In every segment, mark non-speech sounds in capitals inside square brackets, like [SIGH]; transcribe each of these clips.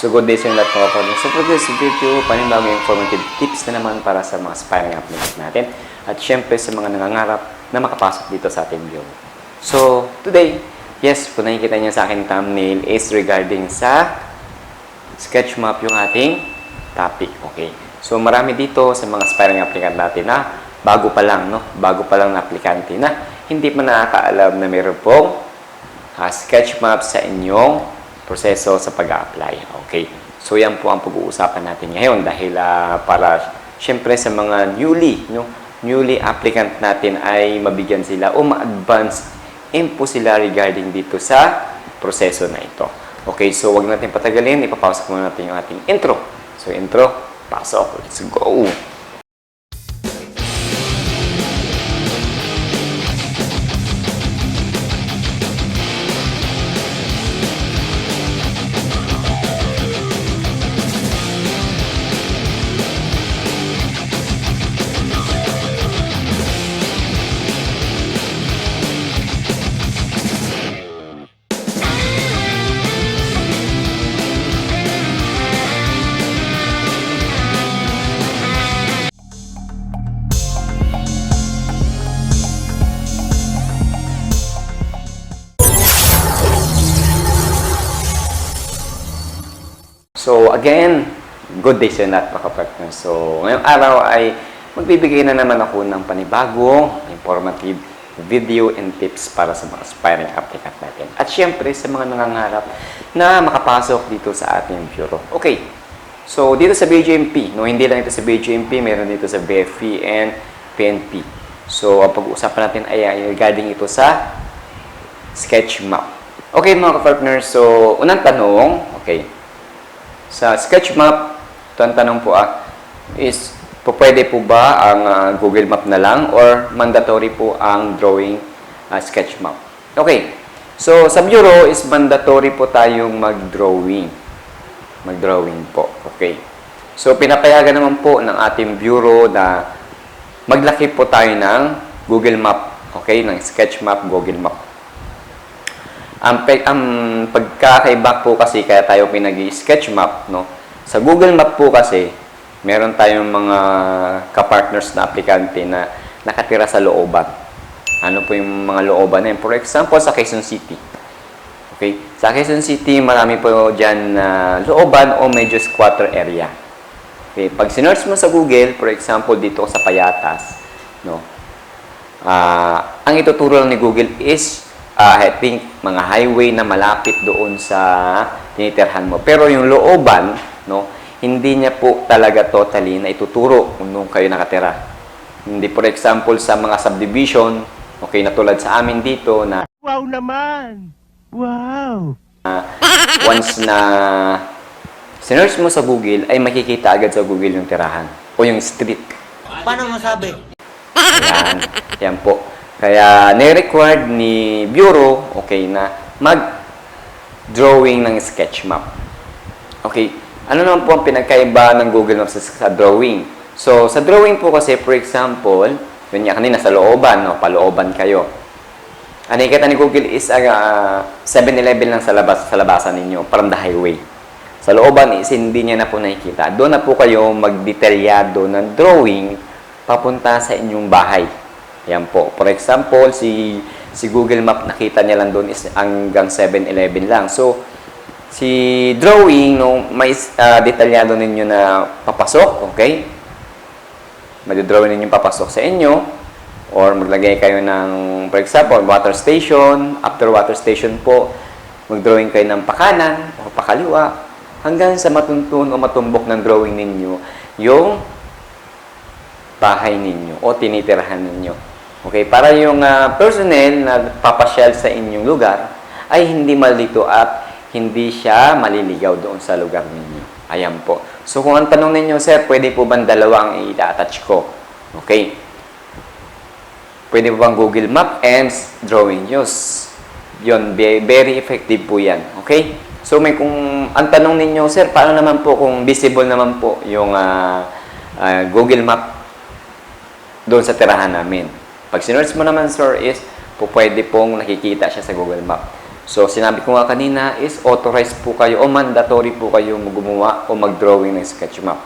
So good day sa inyo lahat mga kapatid. So for this video, panibagong informative tips na naman para sa mga aspiring applicants natin. At syempre sa mga nangangarap na makapasok dito sa ating video. So today, yes, kung nakikita niyo sa aking thumbnail is regarding sa sketch map yung ating topic. Okay. So marami dito sa mga aspiring applicant natin na bago pa lang, no? Bago pa lang na aplikante na hindi pa nakakaalam na meron pong ah, sketch map sa inyong proseso sa pag-apply. Okay. So yan po ang pag-uusapan natin ngayon dahil ah, para syempre sa mga newly, no? Newly applicant natin ay mabigyan sila o ma-advance info sila regarding dito sa proseso na ito. Okay, so wag natin patagalin, ipapasok muna natin yung ating intro. So intro, pasok. Let's go! Again, good day sa lahat mga partners. So ngayong araw ay magbibigay na naman ako ng panibagong informative video and tips para sa mga aspiring applicant natin. At syempre sa mga nangangarap na makapasok dito sa ating bureau. Okay, so dito sa BJMP, no, hindi lang ito sa BJMP, meron dito sa BFP and PNP. So ang pag-uusapan natin ay, regarding ito sa sketch map. Okay mga ka-partners, so unang tanong, okay, sa sketch map, ito ang tanong po ah, is po pwede po ba ang ah, Google Map na lang or mandatory po ang drawing ah, sketch map? Okay. So sa bureau is mandatory po tayong mag-drawing. Mag-drawing po. Okay. So pinapayagan naman po ng ating bureau na maglaki po tayo ng Google Map. Okay, ng sketch map, Google Map. Ang, pe- ang pagkakaiba po kasi kaya tayo pinag-sketch map, no? Sa Google Map po kasi, meron tayong mga kapartners na aplikante na nakatira sa looban. Ano po yung mga looban na yun? For example, sa Quezon City. Okay? Sa Quezon City, marami po dyan na looban o medyo squatter area. Okay? Pag sinearch mo sa Google, for example, dito sa Payatas, no? Ah, ang ituturo lang ni Google is ah, I think mga highway na malapit doon sa tinitirhan mo. Pero yung looban, no, hindi niya po talaga totally na ituturo kung nung kayo nakatira. Hindi for example sa mga subdivision, okay, na tulad sa amin dito na Wow naman! Wow! once na sinearch mo sa Google, ay makikita agad sa Google yung tirahan o yung street. Paano masabi? Yan. Yan po. Kaya, ni-required ni Bureau, okay, na mag-drawing ng sketch map. Okay. Ano naman po ang pinagkaiba ng Google Maps sa, drawing? So, sa drawing po kasi, for example, yun nga kanina, sa looban, no? palooban kayo. Ang nakikita ni Google is uh, 7-Eleven lang sa, labas, sa labasan ninyo, from the highway. Sa looban is hindi niya na po nakikita. Doon na po kayo magdetalyado ng drawing papunta sa inyong bahay. Yan po. For example, si si Google Map nakita niya lang doon is hanggang 7-Eleven lang. So, si drawing, no, may ah, detalyado ninyo na papasok, okay? Mag-drawing ninyo papasok sa inyo or maglagay kayo ng, for example, water station. After water station po, mag-drawing kayo ng pakanan o pakaliwa hanggang sa matuntun o matumbok ng drawing ninyo yung bahay ninyo o tinitirahan ninyo. Okay, para yung ah, personnel na papasyal sa inyong lugar ay hindi malito at hindi siya maliligaw doon sa lugar ninyo. Ayan po. So kung ang tanong ninyo, sir, pwede po bang dalawa ang i-attach ko? Okay. Pwede po bang Google Map and drawing use? Yun, ve- very effective po yan. Okay? So may kung ang tanong ninyo, sir, paano naman po kung visible naman po yung ah, ah, Google Map doon sa tirahan namin? Pag sinearch mo naman, sir, is po pwede pong nakikita siya sa Google Map. So, sinabi ko nga kanina is authorized po kayo o mandatory po kayo gumawa o mag-drawing ng sketch map.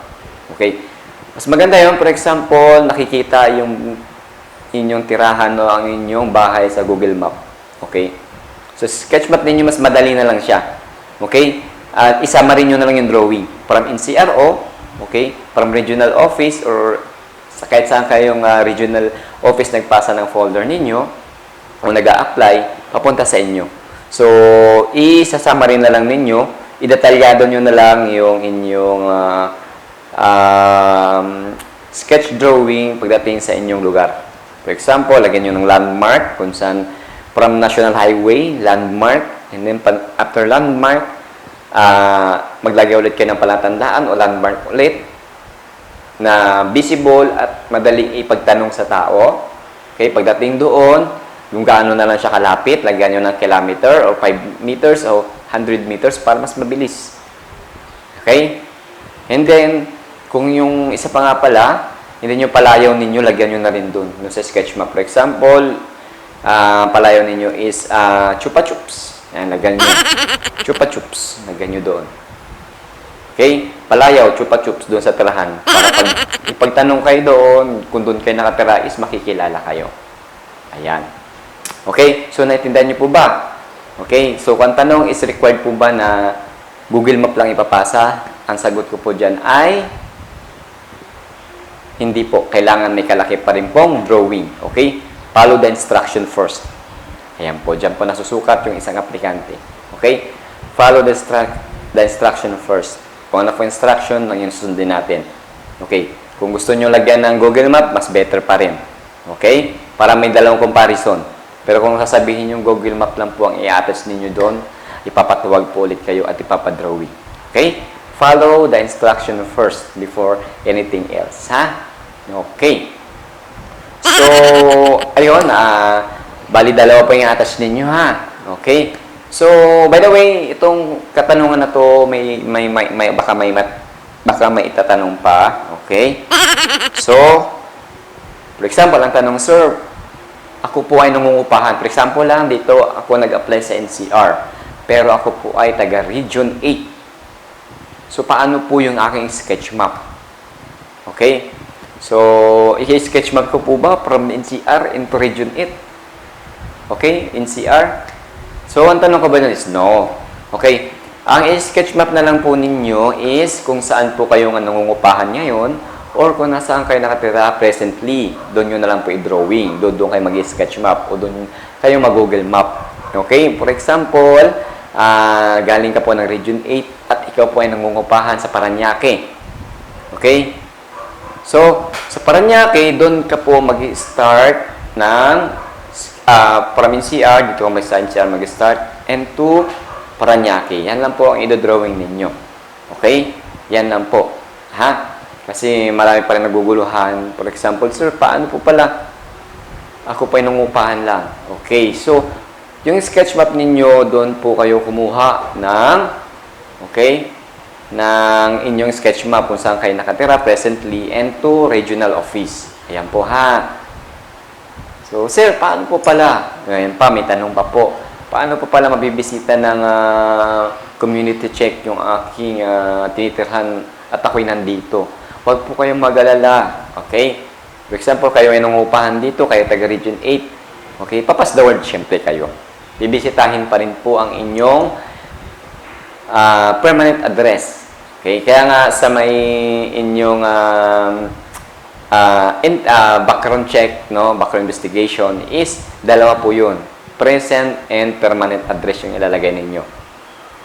Okay? Mas maganda yun, for example, nakikita yung inyong tirahan o ang inyong bahay sa Google Map. Okay? So, sketch map ninyo, mas madali na lang siya. Okay? At isama rin nyo na lang yung drawing. From NCRO, okay? From regional office or sa kahit saan kayong ah, regional office nagpasa ng folder ninyo o nag apply papunta sa inyo. So, isasama rin na lang ninyo, idetalyado nyo na lang yung inyong ah, um, sketch drawing pagdating sa inyong lugar. For example, lagyan nyo ng landmark kung saan from National Highway, landmark, and then after landmark, ah, maglagay ulit kayo ng palatandaan o landmark ulit na visible at madaling ipagtanong sa tao. Okay, pagdating doon, kung gaano na lang siya kalapit, lagyan nyo ng kilometer or 5 meters o 100 meters para mas mabilis. Okay? And then, kung yung isa pa nga pala, hindi nyo palayaw ninyo, lagyan nyo na rin doon. Yung sa sketch map, for example, ah palayaw ninyo is ah, chupa chups. Yan, lagyan nyo. [LAUGHS] chupa chups. Lagyan nyo doon. Okay? Palayaw, chupa chups doon sa tirahan. Para pag [LAUGHS] ipagtanong kayo doon, kung doon kayo nakatira, is makikilala kayo. Ayan. Okay? So, naintindihan niyo po ba? Okay? So, kung tanong is required po ba na Google Map lang ipapasa? Ang sagot ko po dyan ay hindi po. Kailangan may kalaki pa rin pong drawing. Okay? Follow the instruction first. Ayan po. Dyan po nasusukat yung isang aplikante. Okay? Follow the, the instruction first. Kung ano po instruction, lang yung susundin natin. Okay? Kung gusto nyo lagyan ng Google Map, mas better pa rin. Okay? Para may dalawang comparison. Pero kung sasabihin yung Google Map lang po ang i-attach ninyo doon, ipapatuwag po ulit kayo at ipapadrawing. Okay? Follow the instruction first before anything else. Ha? Okay. So, ayun, ah, bali dalawa pa yung attach ninyo ha. Okay? So, by the way, itong katanungan na to may may, may, may baka may mat, baka may itatanong pa. Okay? So, for example, ang tanong, sir, ako po ay nangungupahan. For example lang, dito ako nag-apply sa NCR. Pero ako po ay taga Region 8. So, paano po yung aking sketch map? Okay? So, i-sketch map ko po ba from NCR into Region 8? Okay? NCR? So, ang tanong ko ba dyan is no. Okay? Ang sketch map na lang po ninyo is kung saan po kayo nangungupahan ngayon or kung nasaan kayo nakatira presently. Doon nyo na lang po i-drawing. Doon, doon kayo mag-sketch map o doon kayo mag-google map. Okay? For example, ah, galing ka po ng Region 8 at ikaw po ay nangungupahan sa Paranaque. Okay? So, sa Paranaque, doon ka po mag-start ng uh, from NCR, dito ka may sa NCR mag-start, and to Paranaque. Yan lang po ang idodrawing ninyo. Okay? Yan lang po. Ha? Kasi marami pa rin naguguluhan. For example, sir, paano po pala? Ako pa nangupahan lang. Okay, so, yung sketch map ninyo, doon po kayo kumuha ng, okay, ng inyong sketch map kung saan kayo nakatira presently and to regional office. Ayan po ha. So, sir, paano po pala? Ngayon pa, may tanong pa po. Paano po pala mabibisita ng ah, community check yung aking ah, tinitirhan at ako'y nandito? Huwag po kayong mag-alala. Okay? For example, kayo ay nangupahan dito, kayo taga Region 8. Okay? Papas the word, syempre kayo. Bibisitahin pa rin po ang inyong ah, permanent address. Okay? Kaya nga sa may inyong um, ah, in, ah, background check, no, background investigation is dalawa po 'yun. Present and permanent address yung ilalagay ninyo.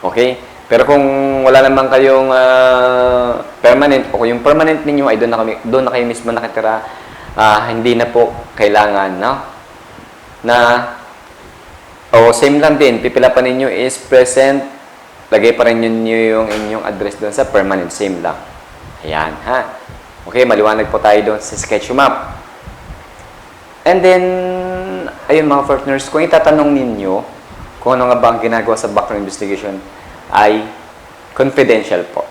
Okay? Pero kung wala naman kayong ah, permanent o kung yung permanent ninyo ay doon na, kami, doon na kayo mismo nakatira, ah, hindi na po kailangan, no? Na o same lang din, pipila pa ninyo is present, lagay pa rin ninyo yung inyong address doon sa permanent, same lang. Ayan, ha? Okay, maliwanag po tayo doon sa sketch map. And then, ayun mga partners, kung itatanong ninyo kung ano nga ba ang ginagawa sa background investigation, ay confidential po.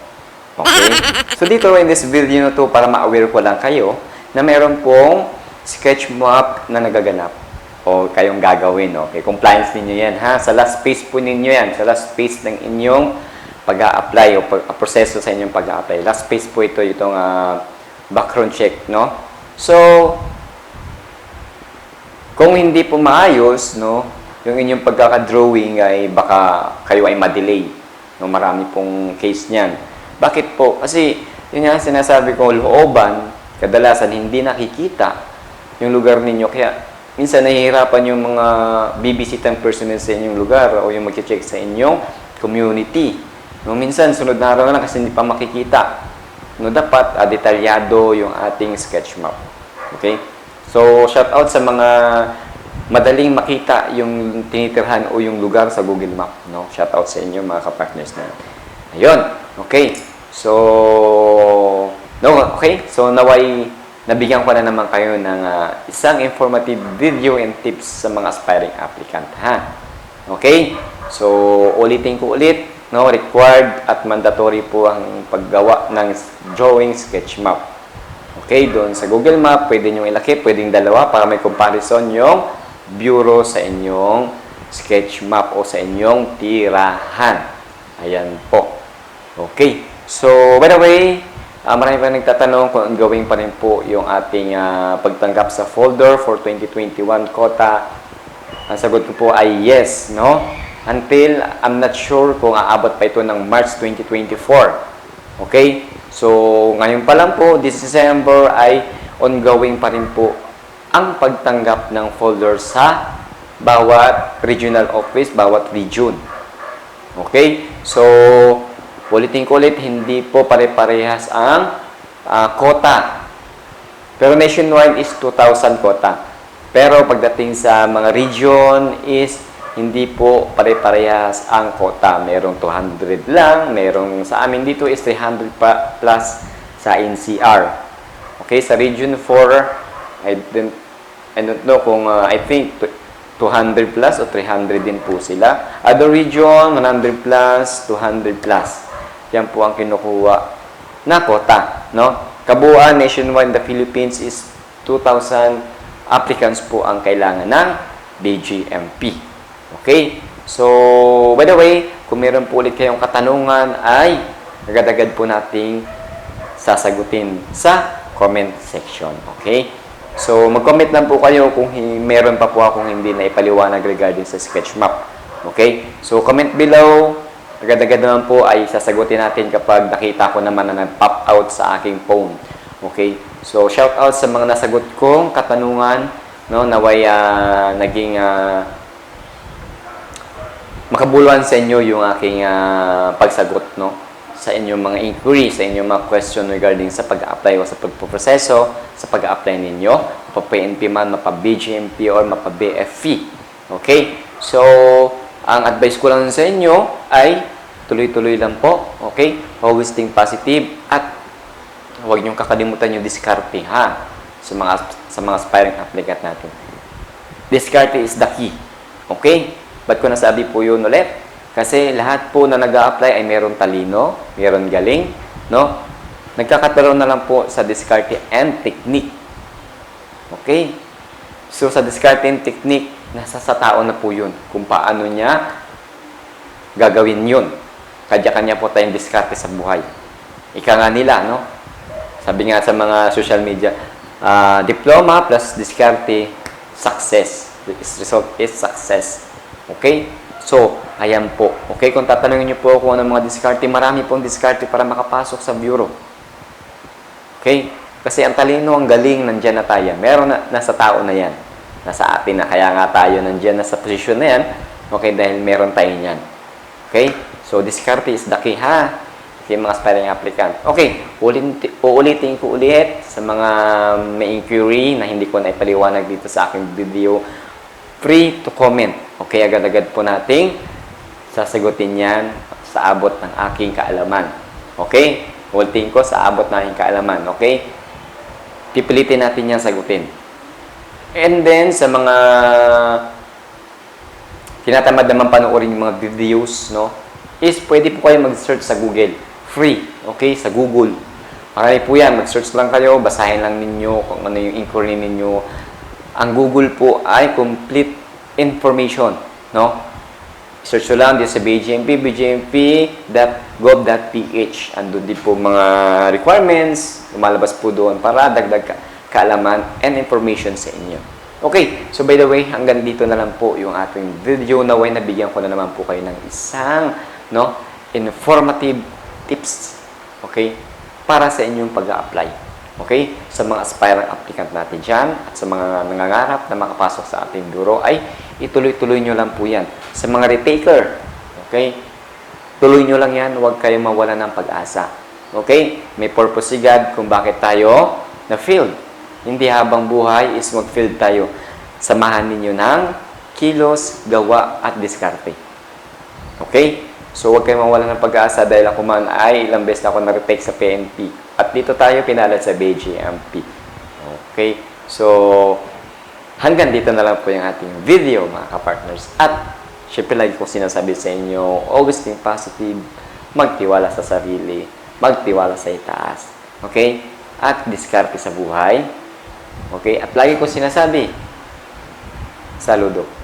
Okay? [LAUGHS] So dito in this video na to, para ma-aware ko lang kayo na mayroon pong sketch map na nagaganap. o kayong gagawin. Okay, compliance ninyo yan ha. Sa last phase po ninyo yan. Sa last phase ng inyong pag apply o pag, proseso sa inyong pag apply Last phase po ito, itong ah, background check, no? So, kung hindi po maayos, no, yung inyong pagkaka-drawing ay baka kayo ay ma-delay. No, marami pong case niyan. Bakit po? Kasi, yun nga sinasabi ko, looban, kadalasan hindi nakikita yung lugar ninyo. Kaya, minsan nahihirapan yung mga bibisitang personnel sa inyong lugar o yung mag-check sa inyong community. No, minsan, sunod na araw na lang kasi hindi pa makikita. No, dapat ah, detalyado yung ating sketch map. Okay? So, shout out sa mga madaling makita yung tinitirhan o yung lugar sa Google Map, no? Shout out sa inyo mga kapartners na. Ayun. Okay. So, no, okay. So, naway nabigyan ko na naman kayo ng ah, isang informative video and tips sa mga aspiring applicant, ha? Okay? So, ulitin ko ulit, no? Required at mandatory po ang paggawa ng drawing sketch map. Okay, doon sa Google Map, pwede nyo ilaki, pwedeng dalawa para may comparison yung bureau sa inyong sketch map o sa inyong tirahan. Ayan po. Okay. So, by the way, ah, marami pa nagtatanong kung gawin pa rin po yung ating ah, pagtanggap sa folder for 2021 quota. Ang sagot ko po ay yes, no? Until I'm not sure kung aabot pa ito ng March 2024. Okay? So, ngayon pa lang po, this December ay ongoing pa rin po ang pagtanggap ng folder sa bawat regional office, bawat region. Okay? So, ulitin ko ulit, hindi po pare-parehas ang ah, quota. Pero nationwide is 2,000 quota. Pero pagdating sa mga region is hindi po pare-parehas ang quota. Merong 200 lang, merong sa amin dito is 300 pa plus sa NCR. Okay, sa region 4, I don't, I don't know kung uh, I think t- 200 plus o 300 din po sila. Other region, 100 plus, 200 plus. Yan po ang kinukuha na quota, no? Kabuuan nationwide the Philippines is 2,000 applicants po ang kailangan ng BGMP. Okay? So, by the way, kung meron po ulit kayong katanungan ay agad-agad po nating sasagutin sa comment section. Okay? So, mag-comment lang po kayo kung meron pa po akong hindi na ipaliwanag regarding sa sketch map. Okay? So, comment below. Agad-agad naman po ay sasagutin natin kapag nakita ko naman na nag-pop out sa aking phone. Okay? So, shout out sa mga nasagot kong katanungan no naway ah, naging ah, makabuluhan sa inyo yung aking ah, pagsagot no sa inyong mga inquiry, sa inyong mga question regarding sa pag-apply o sa pagpoproseso sa pag-apply ninyo, mapa-PNP man, mapa-BGMP or mapa-BFP. Okay? So, ang advice ko lang sa inyo ay tuloy-tuloy lang po. Okay? Always think positive at huwag niyong kakalimutan yung diskarte ha sa mga sa mga aspiring applicant natin. Diskarte is the key. Okay? Ba't ko nasabi po yun ulit? Kasi lahat po na nag apply ay meron talino, meron galing, no? Nagkakataroon na lang po sa diskarte and technique. Okay? So, sa diskarte and technique, nasa sa tao na po yun. Kung paano niya gagawin yun. Kanya-kanya po tayong diskarte sa buhay. Ika nga nila, no? Sabi nga sa mga social media, ah, diploma plus diskarte, success. Its result is success. Okay? So, ayan po. Okay, kung tatanungin niyo po kung ano mga diskarte, marami pong diskarte para makapasok sa bureau. Okay? Kasi ang talino, ang galing, nandyan na tayo. Meron na, nasa tao na yan. Nasa atin na. Kaya nga tayo nandyan na sa posisyon na yan. Okay, dahil meron tayo yan. Okay? So, diskarte is the key, ha? Okay, mga aspiring applicant. Okay, ulitin, uulitin ko ulit sa mga may inquiry na hindi ko na ipaliwanag dito sa aking video. Free to comment. Okay, agad-agad po nating sasagutin yan sa abot ng aking kaalaman. Okay? Ulitin ko sa abot ng aking kaalaman. Okay? Pipilitin natin yan sagutin. And then, sa mga tinatamad naman panoorin yung mga videos, no? Is pwede po kayo mag-search sa Google. Free. Okay? Sa Google. Marami po yan. Mag-search lang kayo, basahin lang ninyo kung ano yung inquiry ninyo. Ang Google po ay complete information, no? Search nyo lang dito sa BGMP, bgmp.gov.ph. Andun din po mga requirements, lumalabas po doon para dagdag ka kaalaman and information sa inyo. Okay, so by the way, hanggang dito na lang po yung ating video. Naway nabigyan ko na naman po kayo ng isang no, informative tips. Okay? Para sa inyong pag-apply. Okay? Sa mga aspirant applicant natin dyan at sa mga nangangarap na makapasok sa ating bureau ay ituloy-tuloy nyo lang po yan. Sa mga retaker, okay? Tuloy nyo lang yan, huwag kayong mawala ng pag-asa. Okay? May purpose si God kung bakit tayo na-filled. Hindi habang buhay is mag-filled tayo. Samahan ninyo ng kilos, gawa, at diskarte. Okay? So, huwag kayong mawala ng pag-asa dahil ako man ay ilang beses na ako na-retake sa PNP. At dito tayo pinalad sa BGMP. Okay? So, hanggang dito na lang po yung ating video, mga kapartners. At, syempre lagi ko sinasabi sa inyo, always think positive, magtiwala sa sarili, magtiwala sa itaas. Okay? At diskarte sa buhay. Okay? At lagi ko sinasabi, saludo.